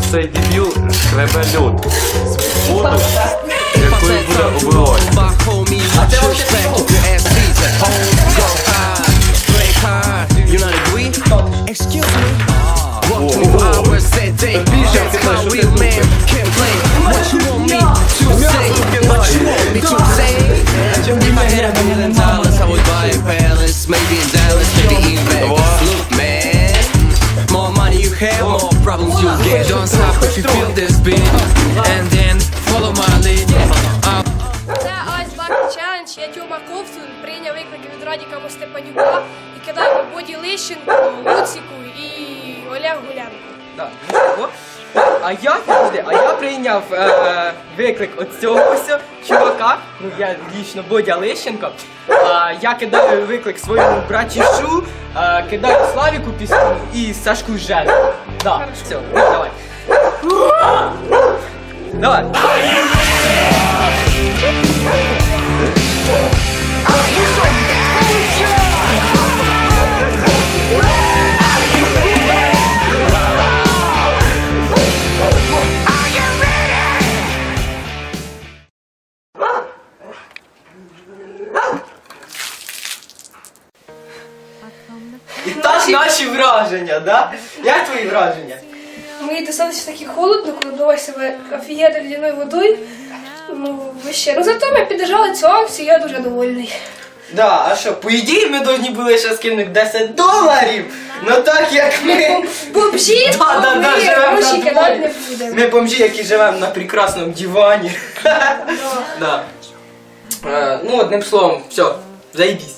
цей дебіл шкребе лід you feel this beat. And then follow my lead. Це Ice Bucket Challenge, я Тьома Ковтун, прийняв виклики від Радіка Мостепанюка і кидаю Боді Лищенку, Луціку і Олег Гулянку. Да, ну? А я, подожди, а я прийняв е, виклик от цього ось чувака, ну я лічно Бодя Лещенко. А, я кидаю виклик своєму братішу, е, кидаю Славіку Піску і Сашку Жену. Да, все, давай. Давай. І так наші враження, да? Як твої враження? Мені достаточно таки холодно, коли вдавай себе офігенно ледяною водою. Ну, вище. Ну зато ми піддержали цю акцію, я дуже довольний. Да, а що, по ідеї ми повинні були ще скинути 10 доларів, ну так як ми... Бомжі, Да, да, да, ми живемо гроші на кидати не будемо. Ми бомжі, які живемо на прекрасному дивані. Да. Е, Ну, одним словом, все, заїбісь.